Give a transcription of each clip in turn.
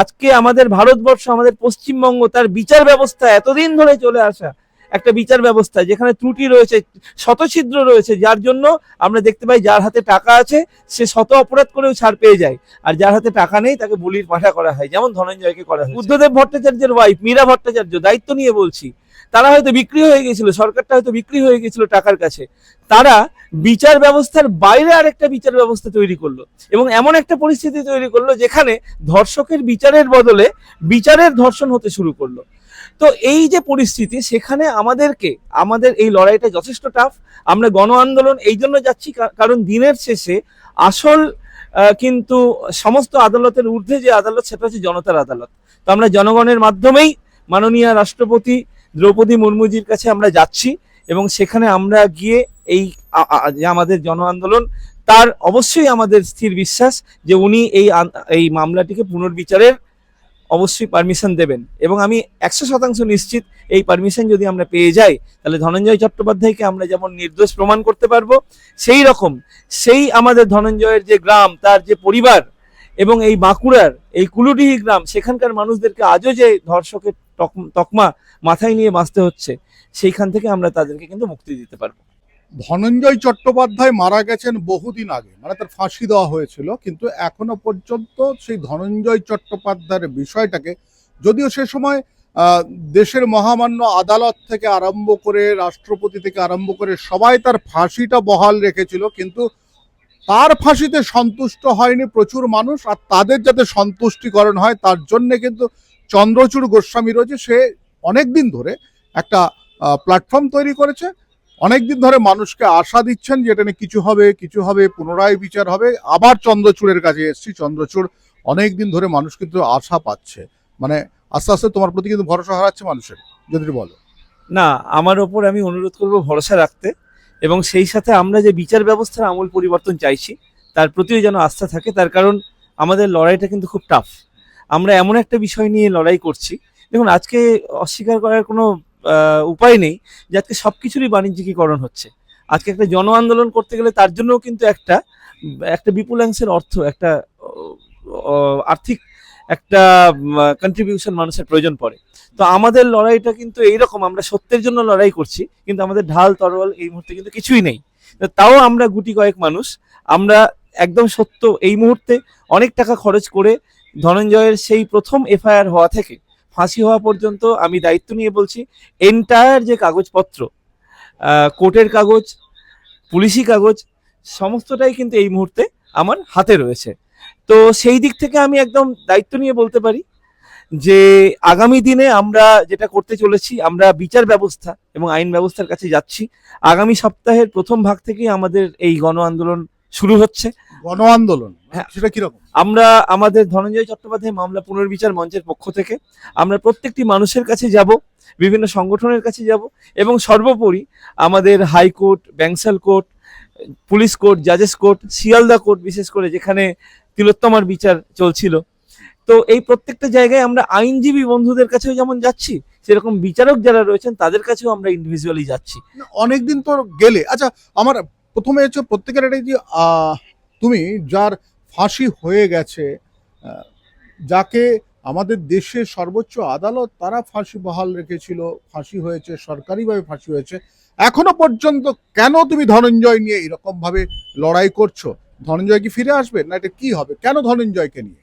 আজকে আমাদের ভারতবর্ষ, আমাদের পশ্চিমবঙ্গ তার বিচার ব্যবস্থা এতদিন ধরে চলে আসা একটা বিচার ব্যবস্থা, যেখানে ত্রুটি রয়েছে, শতছিদ্র রয়েছে, যার জন্য আমরা দেখতে পাই যার হাতে টাকা আছে, সে শত অপরাধ করেও ছাড় পেয়ে যায়। আর যার হাতে টাকা নেই, তাকে বলির পাঠা করা হয়, যেমন ধনঞ্জয়কে করা হয় বুদ্ধদেব ভট্টাচার্যের ওয়াইফ মীরা ভট্টাচার্য, দায়িত্ব নিয়ে বলছি তারা হয়তো বিক্রি হয়ে গেছিল, সরকারটা হয়তো বিক্রি হয়ে গেছিল টাকার কাছে। তারা বিচার ব্যবস্থার বাইরে আরেকটা বিচার ব্যবস্থা তৈরি করল এবং এমন একটা পরিস্থিতি তৈরি করল যেখানে ধর্ষকের বিচারের বদলে বিচারের ধর্ষণ হতে শুরু করল। তো এই যে পরিস্থিতি, সেখানে আমাদেরকে, আমাদের এই লড়াইটা যথেষ্ট টাফ আমরা গণ আন্দোলন এই জন্য যাচ্ছি কারণ দিনের শেষে আসল কিন্তু সমস্ত আদালতের ঊর্ধ্বে যে আদালত, সেটা হচ্ছে জনতার আদালত। তো আমরা জনগণের মাধ্যমেই মাননীয় রাষ্ট্রপতি দ্রৌপদী মুর্মুজির কাছে আমরা যাচ্ছি এবং সেখানে আমরা গিয়ে এই আমাদের জন আন্দোলন, তার অবশ্যই আমাদের স্থির বিশ্বাস যে উনি এই এই মামলাটিকে পুনর্বিচারের অবশ্যই পারমিশন দেবেন। এবং আমি একশো শতাংশ নিশ্চিত এই পারমিশন যদি আমরা পেয়ে যাই, তাহলে ধনঞ্জয় চট্টোপাধ্যায়কে আমরা যেমন নির্দোষ প্রমাণ করতে পারব, সেই রকম সেই আমাদের ধনঞ্জয়ের যে গ্রাম, তার যে পরিবার এবং এই বাঁকুড়ার এই কুলুডিহি গ্রাম, সেখানকার মানুষদেরকে আজও যে ধর্ষকের তকমা মাথায় নিয়ে বাঁচতে হচ্ছে, সেইখান থেকে আমরা তাদেরকে কিন্তু মুক্তি দিতে পারব। ধনঞ্জয় চট্টোপাধ্যায় মারা গেছেন বহুদিন আগে মানে তার ফাঁসি দেওয়া হয়েছিল, কিন্তু এখনও পর্যন্ত সেই ধনঞ্জয় চট্টোপাধ্যায়ের বিষয়টাকে, যদিও সে সময় দেশের মহামান্য আদালত থেকে আরম্ভ করে, রাষ্ট্রপতি থেকে আরম্ভ করে সবাই তার ফাঁসিটা বহাল রেখেছিল, কিন্তু তার ফাঁসিতে সন্তুষ্ট হয়নি প্রচুর মানুষ, আর তাদের যাতে সন্তুষ্টিকরণ হয়, তার জন্য কিন্তু চন্দ্রচূড় গোস্বামী রয়েছে। সে অনেক দিন ধরে একটা প্ল্যাটফর্ম তৈরি করেছে। অনেকদিন ধরে মানুষকে আশা দিচ্ছেন যে এটা নিয়ে কিছু হবে কিছু হবে, পুনরায় বিচার হবে। আবার চন্দ্রচূড়ের কাছে এসছি। চন্দ্রচূড় অনেক দিন ধরে মানুষ কিন্তু আশা পাচ্ছে। মানে আস্তে আস্তে তোমার প্রতি কিন্তু ভরসা হারাচ্ছে মানুষের। যদি বলো। না, আমার ওপর আমি অনুরোধ করব ভরসা রাখতে। এবং সেই সাথে আমরা যে বিচার ব্যবস্থার আমূল পরিবর্তন চাইছি, তার প্রতিও যেন আস্থা থাকে, তার কারণ আমাদের লড়াইটা কিন্তু খুব টাফ আমরা এমন একটা বিষয় নিয়ে লড়াই করছি। দেখুন, আজকে অস্বীকার করার কোনো উপায় নেই যে আজকে সব কিছুরই বাণিজ্যিকীকরণ হচ্ছে। আজকে একটা জন আন্দোলন করতে গেলে তার জন্যও কিন্তু একটা একটা বিপুলাংশের অর্থ, একটা আর্থিক একটা কন্ট্রিবিউশন মানুষের প্রয়োজন পড়ে। তো আমাদের লড়াইটা কিন্তু এইরকম, আমরা সত্যের জন্য লড়াই করছি, কিন্তু আমাদের ঢাল তরল এই মুহূর্তে কিন্তু কিছুই নেই। তাও আমরা গুটি কয়েক মানুষ, আমরা একদম সত্য এই মুহূর্তে অনেক টাকা খরচ করে ধনঞ্জয়ের সেই প্রথম এফআইআর হওয়া থেকে, ফাঁসি হওয়া পর্যন্ত আমি দায়িত্ব নিয়ে বলছি এন্টায়ার যে কাগজপত্র কোর্টের কাগজ, পুলিশি কাগজ, সমস্তটাই কিন্তু এই মুহূর্তে আমার হাতে রয়েছে। তো সেই দিক থেকে আমি একদম দায়িত্ব নিয়ে বলতে পারি যে আগামী দিনে আমরা যেটা করতে চলেছি আমরা বিচার ব্যবস্থা এবং আইন ব্যবস্থার কাছে যাচ্ছি। আগামী সপ্তাহের প্রথম ভাগ থেকেই আমাদের এই গণ আন্দোলন শুরু হচ্ছে। গণ আন্দোলন? হ্যাঁ। সেটা কীরকম? আমরা আমাদের ধনঞ্জয় চট্টোপাধ্যায় মামলা পুনর্বিচার মঞ্চের পক্ষ থেকে আমরা প্রত্যেকটি মানুষের কাছে যাব বিভিন্ন সংগঠনের কাছে যাব এবং সর্বোপরি আমাদের high court Bankshall court police court জাজেস court Sealdah court বিশেষ করে যেখানে তিলোত্তমার বিচার চলছিল। তো এই প্রত্যেকটা জায়গায় আমরা আইনজীবী বন্ধুদের কাছেও যেমন যাচ্ছি, সেরকম বিচারক যারা রয়েছেন, তাদের কাছেও আমরা ইন্ডিভিজুয়ালি যাচ্ছি। অনেকদিন তো গেলে আচ্ছা আমার প্রথমে হচ্ছে প্রত্যেকের একটা যে তুমি যার ফাঁসি হয়ে গেছে যাকে আমাদের দেশের সর্বোচ্চ আদালত তারা ফাঁসি বহাল রেখেছিল, ফাঁসি হয়েছে, সরকারিভাবে ফাঁসি হয়েছে, এখনও পর্যন্ত কেন তুমি ধনঞ্জয় নিয়ে এরকম ভাবে লড়াই করছ? ধনঞ্জয় কি ফিরে আসবে? না এটা কি হবে? কেন ধনঞ্জয়কে নিয়ে?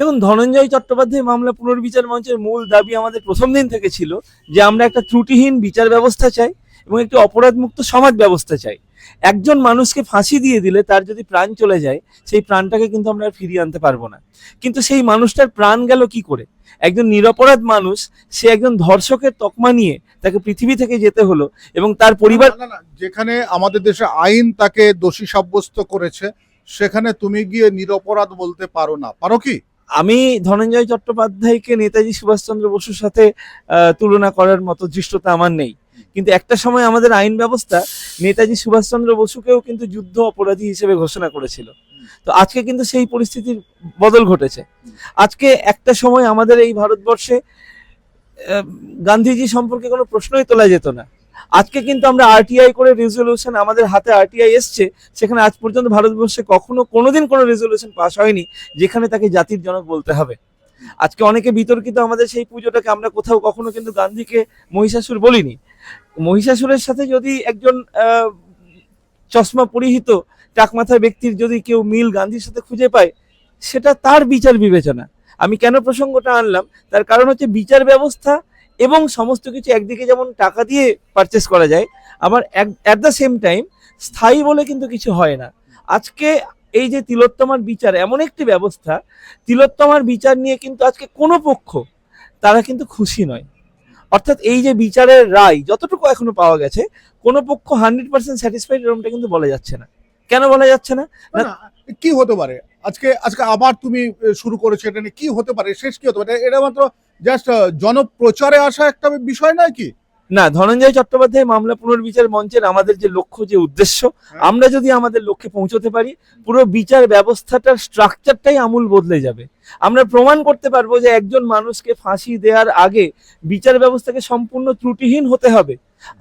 দেখুন ধনঞ্জয় চট্টোপাধ্যায় মামলা পুনর্বিচার মঞ্চের মূল দাবি আমাদের প্রথম দিন থেকে ছিল যে আমরা একটা ত্রুটিহীন বিচার ব্যবস্থা চাই এবং একটি অপরাধমুক্ত সমাজ ব্যবস্থা চাই। একজন মানুষকে ফাঁসি দিয়ে দিলে তার যদি প্রাণ চলে যায় সেই প্রাণটাকে কিন্তু আমরা আর ফিরিয়ে আনতে পারব না। কিন্তু সেই মানুষটার প্রাণ গেল কি করে? একজন নিরপরাধ মানুষ সে একজন ধর্ষকের তকমা নিয়ে তাকে পৃথিবী থেকে যেতে হলো এবং তার পরিবার যেখানে আমাদের দেশে আইন তাকে দোষী সাব্যস্ত করেছে সেখানে তুমি গিয়ে নিরপরাধ বলতে পারো না। পারো কি? আমি ধনঞ্জয় চট্টোপাধ্যায়কে নেতাজি সুভাষচন্দ্র বসুর সাথে তুলনা করার মতো দৃষ্টতা আমার নেই। কিন্তু একটা সময় আমাদের আইন ব্যবস্থা নেতাজি সুভাষচন্দ্র বসুকেও কিন্তু যুদ্ধ অপরাধী হিসেবে ঘোষণা করেছিল। তো আজকে কিন্তু সেই পরিস্থিতির বদল ঘটেছে। আজকে একটা সময় আমাদের এই ভারতবর্ষে গান্ধীজি সম্পর্কে কোনো প্রশ্নই তোলা যেত না। আজকে কিন্তু আমরা আরটিআই করে রেজলিউশন আমাদের হাতে আরটিআই এসছে, সেখানে আজ পর্যন্ত ভারতবর্ষে কখনো কোনোদিন কোনো রেজলিউশন পাস হয়নি, যেখানে তাকে জাতির জনক বলতে হবে। আজকে অনেকে বিতর্কিত আমাদের সেই পুজোটাকে আমরা কোথাও কখনো কিন্তু গান্ধীকে মহিষাসুর বলিনি। মহিষাসুরের সাথে যদি একজন চশমা পরিহিত টাকমাথার ব্যক্তির যদি কেউ মিল গান্ধীর সাথে খুঁজে পায়, সেটা তার বিচার বিবেচনা। আমি কেন প্রসঙ্গটা আনলাম? তার কারণ হচ্ছে বিচার ব্যবস্থা এবং সমস্ত কিছু একদিকে যেমন টাকা দিয়ে পারচেস করা যায়, আবার অ্যাট দ্য সেম টাইম স্থায়ী বলে কিন্তু কিছু হয় না। আজকে এই যে তিলোত্তমার বিচার এমন একটি ব্যবস্থা, তিলোত্তমার বিচার নিয়ে কিন্তু আজকে কোনো পক্ষ তারা কিন্তু খুশি নয়। অর্থাৎ এই যে বিচারের রায় যতটুকু এখনও পাওয়া গেছে, কোনো পক্ষ হান্ড্রেড পার্সেন্ট স্যাটিসফাইড এরকমটা কিন্তু বলা যাচ্ছে না। কেন বলা যাচ্ছে না? কি হতে পারে? আজকে আজকে আবার তুমি শুরু করেছ এটা নিয়ে কি হতে পারে? শেষ কি হতে পারে? এটা মাত্র জাস্ট জনপ্রচারে আসা একটা বিষয় নয় কি? না ধনঞ্জয় চট্টোপাধ্যায় মামলা পুনর্বিচার মঞ্চের আমাদের যে লক্ষ্য যে উদ্দেশ্য আমরা যদি আমাদের লক্ষ্যে পৌঁছতে পারি পুরো বিচার ব্যবস্থাটার স্ট্রাকচারটাই আমূল বদলে যাবে। আমরা প্রমাণ করতে পারব যে একজন মানুষকে ফাঁসি দেওয়ার আগে বিচার ব্যবস্থাকে সম্পূর্ণ ত্রুটিহীন হতে হবে।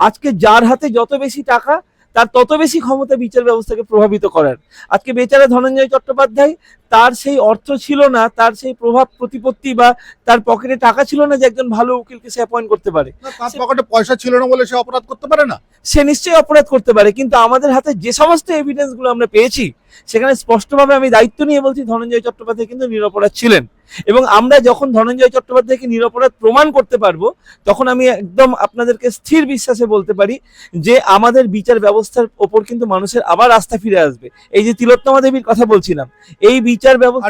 আজকে যার হাতে যত বেশি টাকা তার তত বেশি ক্ষমতা বিচার ব্যবস্থাকে প্রভাবিত করার। আজকে বেচারা ধনঞ্জয় চট্টোপাধ্যায় তার সেই অর্থ ছিল না তার সেই প্রভাব প্রতিপত্তি বা তার পকেটে টাকা ছিল না যে একজন ভালো উকিলকে সে অ্যাপয়েন্ট করতে পারে। তার পকেটে পয়সা ছিল না বলে সে অপরাধ করতে পারে না? সে নিশ্চয়ই অপরাধ করতে পারে কিন্তু আমাদের হাতে যে সমস্ত এভিডেন্সগুলো আমরা পেয়েছি সেখানে স্পষ্টভাবে আমি দায়িত্ব নিয়ে বলছি ধনঞ্জয় চট্টোপাধ্যায় কিন্তু নিরপরাধ ছিলেন। এবং আমরা যখন ধনঞ্জয় চট্টোপাধ্যায়কে নিরপরাধ প্রমাণ করতে পারব তখন আমি একদম আপনাদেরকে স্থির বিশ্বাসে বলতে পারি যে আমাদের বিচার ব্যবস্থার ওপর কিন্তু মানুষের আবার আস্থা ফিরে আসবে। এই যে তিলোত্তমা দেবীর কথা বলছিলাম এই বিচার ব্যবস্থা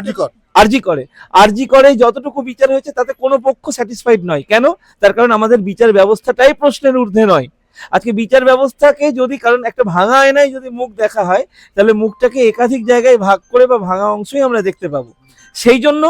আরজি করে। আরজি করে। যতটুকু বিচার হয়েছে তাতে কোনো পক্ষ স্যাটিসফাইড নয়। কেন? তার কারণ আমাদের বিচার ব্যবস্থাটাই প্রশ্নের ঊর্ধ্বে নয়। আজকে বিচার ব্যবস্থাকে যদি কারণ একটা ভাঙা আয়নায় যদি মুখ দেখা হয় তাহলে মুখটাকে একাধিক জায়গায় ভাগ করে বা ভাঙা অংশই আমরা দেখতে পাবো। সেই জন্য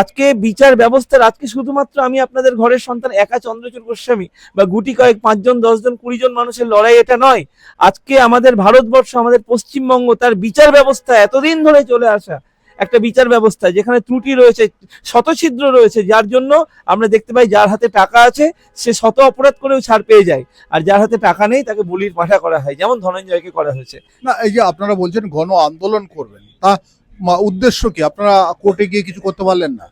আজকে বিচার ব্যবস্থার, আজকে শুধুমাত্র আমি আপনাদের ঘরের সন্তান, একা চন্দ্রচূড় গোস্বামী বা গুটি কয়েক, পাঁচজন, দশজন কুড়ি জন মানুষের লড়াই এটা নয়। আজকে আমাদের ভারতবর্ষ, আমাদের পশ্চিমবঙ্গ, তার বিচার ব্যবস্থা এতদিন ধরে চলে আসা একটা বিচার ব্যবস্থা, যেখানে ত্রুটি রয়েছে, শতছিদ্র রয়েছে, যার জন্য আমরা দেখতে পাই যার হাতে টাকা আছে, সে শত অপরাধ করেও ছাড় পেয়ে যায়। আর যার হাতে টাকা নেই, তাকে বলির পাঠা করা হয়, যেমন ধনঞ্জয়কে করা হয়েছে। না, এই যে আপনারা বলছেন গণ আন্দোলন করবেন, তা উদ্দেশ্য কি? আপনারা কোর্টে গিয়ে কিছু করতে পারলেন না?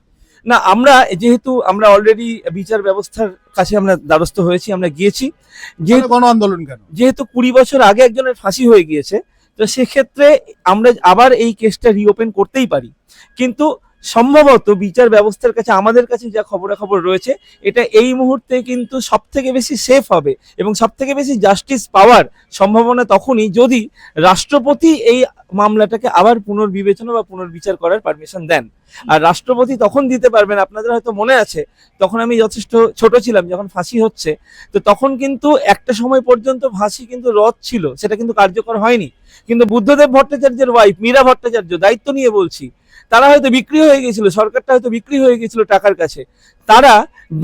না আমরা যেহেতু আমরা অলরেডি বিচার ব্যবস্থার কাছে আমরা দ্বারস্থ হয়েছি আমরা গিয়েছি। যেহেতু গণ আন্দোলন কেন? যেহেতু কুড়ি বছর আগে একজনের ফাঁসি হয়ে গিয়েছে তো সেক্ষেত্রে আমরা আবার এই কেসটা রিওপেন করতেই পারি। কিন্তু সম্ভবত বিচার ব্যবস্থার কাছে আমাদের কাছে যা খবরাখবর রয়েছে, এটা এই মুহূর্তে কিন্তু সব থেকে বেশি সেফ হবে এবং সব থেকে বেশি জাস্টিস পাওয়ার সম্ভাবনা তখনই যদি রাষ্ট্রপতি এই মামলাটাকে আবার পুনর্বিবেচনা বা পুনর্বিচার করার পারমিশন দেন। আর রাষ্ট্রপতি তখন দিতে পারবেন, আপনাদের হয়তো মনে আছে, তখন আমি যথেষ্ট ছোট ছিলাম, যখন ফাঁসি হচ্ছে, তো তখন কিন্তু একটা সময় পর্যন্ত ফাঁসি কিন্তু রদ ছিল, সেটা কিন্তু কার্যকর হয়নি। কিন্তু বুদ্ধদেব ভট্টাচার্যের ওয়াইফ মীরা ভট্টাচার্য দায়িত্ব নিয়ে বলছি তারা হয়তো বিক্রি হয়ে গেছিল, সরকারটা হয়তো বিক্রি হয়ে গেছিল টাকার কাছে। তারা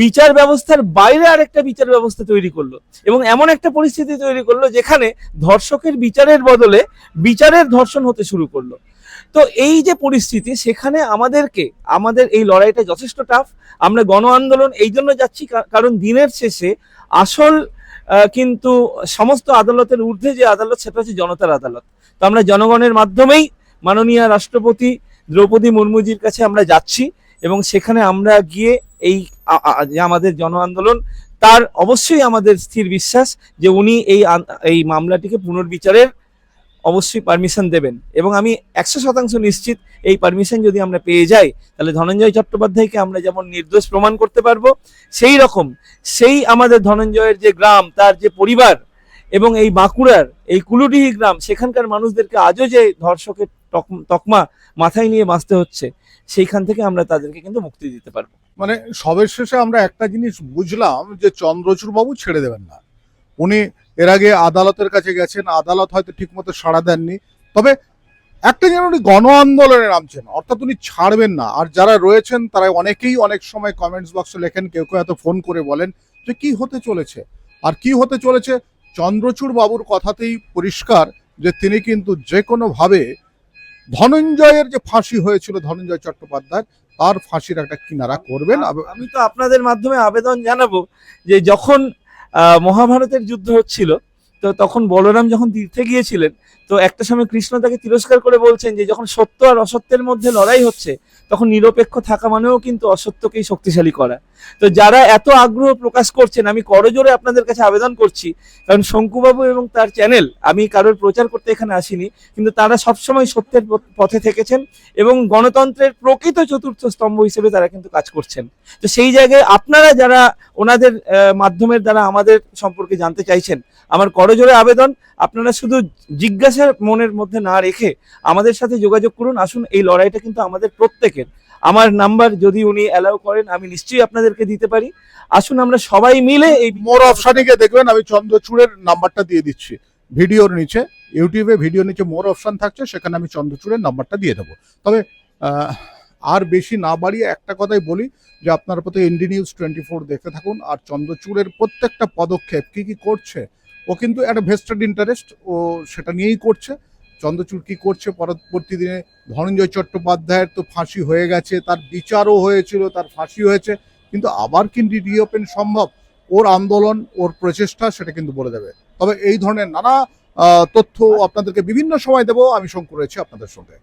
বিচার ব্যবস্থার বাইরে আরেকটা বিচার ব্যবস্থা তৈরি করল এবং এমন একটা পরিস্থিতি তৈরি করল যেখানে ধর্ষকের বিচারের বদলে বিচারের ধর্ষণ হতে শুরু করল। তো এই যে পরিস্থিতি, সেখানে আমাদেরকে, আমাদের এই লড়াইটা যথেষ্ট টাফ আমরা গণ আন্দোলন এই জন্য যাচ্ছি কারণ দিনের শেষে আসল কিন্তু সমস্ত আদালতের ঊর্ধ্বে যে আদালত, সেটা হচ্ছে জনতার আদালত। তো আমরা জনগণের মাধ্যমেই মাননীয় রাষ্ট্রপতি দ্রৌপদী মুর্মুজির কাছে আমরা যাচ্ছি এবং সেখানে আমরা গিয়ে এই আমাদের জন আন্দোলন, তার অবশ্যই আমাদের স্থির বিশ্বাস যে উনি এই এই মামলাটিকে পুনর্বিচারের অবশ্যই পারমিশন দেবেন। এবং আমি একশো শতাংশ নিশ্চিত এই পারমিশন যদি আমরা পেয়ে যাই, তাহলে ধনঞ্জয় চট্টোপাধ্যায়কে আমরা যেমন নির্দোষ প্রমাণ করতে পারব, সেই রকম সেই আমাদের ধনঞ্জয়ের যে গ্রাম, তার যে পরিবার এবং এই বাঁকুড়ার এই কুলুডিহি গ্রাম, সেখানকার মানুষদেরকে আজও যে ধর্ষকের তকমা মাথায় নিয়ে বাঁচতে হচ্ছে, সেইখান থেকে আমরা তাদেরকে কিন্তু মুক্তি দিতে পারব। মানে সবের শেষে আমরা একটা জিনিস বুঝলাম যে চন্দ্রচূড় বাবু ছেড়ে দেবেন না। উনি এর আগে আদালতের কাছে গেছেন, আদালত হয়তো ঠিকমতো সাড়া দেননি। তবে একটা যেন উনি গণ আন্দোলনে নামছেন, অর্থাৎ উনি ছাড়বেন না। আর যারা রয়েছেন, তারা অনেকেই অনেক সময় কমেন্টস বক্সে লেখেন, কেউ কেউ এত ফোন করে বলেন যে কি হতে চলেছে? আর কি হতে চলেছে? চন্দ্রচূড় বাবুর কথাতেই পরিষ্কার যে তিনি কিন্তু যে কোনোভাবে ধনঞ্জয়ের যে ফাঁসি হয়েছিল ধনঞ্জয় চট্টোপাধ্যায়, তার ফাঁসির একটা কিনারা করবেন। আমি তো আপনাদের মাধ্যমে আবেদন জানাব যে যখন মহাভারতের যুদ্ধ হচ্ছিল তো তখন বলরাম যখন তীর্থে গিয়েছিলেন, তো একটা সময় কৃষ্ণ তাকে তিরস্কার করে বলছেন যে, যখন সত্য আর অসত্যের মধ্যে লড়াই হচ্ছে, তখন নিরপেক্ষ থাকা মানেও কিন্তু অসত্যকেই শক্তিশালী করা। তো যারা এত আগ্রহ প্রকাশ করছেন, আমি করজোরে আপনাদের কাছে আবেদন করছি, কারণ শঙ্কুবাবু এবং তার চ্যানেল, আমি কারোর প্রচার করতে এখানে আসিনি, কিন্তু তারা সবসময় সত্যের পথ- থেকেছেন এবং গণতন্ত্রের প্রকৃত চতুর্থ স্তম্ভ হিসেবে তারা কিন্তু কাজ করছেন। তো সেই জায়গায় আপনারা যারা ওনাদের মাধ্যমের দ্বারা আমাদের সম্পর্কে জানতে চাইছেন, আমার করজোরে আবেদন। আপনারা শুধু জিজ্ঞাসার মনের মধ্যে না রেখে আমাদের সাথে যোগাযোগ করুন। আসুন, এই লড়াইটা কিন্তু আমাদের প্রত্যেকের। আমার নাম্বার যদি উনি অ্যালাউ করেন, আমি নিশ্চয়ই আপনাদেরকে দিতে পারি। আসুন, আমরা সবাই মিলে এই মোর অপশানে গিয়ে দেখবেন। আমি চন্দ্রচূড়ের নাম্বারটা দিয়ে দিচ্ছি। ভিডিওর নিচে, ইউটিউবে ভিডিও নিচে মোর অপশান থাকছে, সেখানে আমি চন্দ্রচূড়ের নাম্বারটা দিয়ে দেবো। তবে আর বেশি না বাড়িয়ে একটা কথাই বলি, যে আপনার প্রতি ইন্ডি নিউজ টোয়েন্টি ফোর দেখতে থাকুন। আর চন্দ্রচূড়ের প্রত্যেকটা পদক্ষেপ কি কি করছে ও কিন্তু একটা ভেস্টেড ইন্টারেস্ট ও সেটা নিয়েই করছে। চন্দ্রচূড় কি করছে পরবর্তী দিনে। ধনঞ্জয় চট্টোপাধ্যায়ের তো ফাঁসি হয়ে গেছে, তার বিচারও হয়েছিল, তার ফাঁসি হয়েছে। কিন্তু আবার কিন্তু রিওপেন সম্ভব? ওর আন্দোলন, ওর প্রচেষ্টা সেটা কিন্তু বলে দেবে। তবে এই ধরনের নানা তথ্য আপনাদেরকে বিভিন্ন সময় দেবো। আমি শঙ্কর রয়েছে আপনাদের সঙ্গে।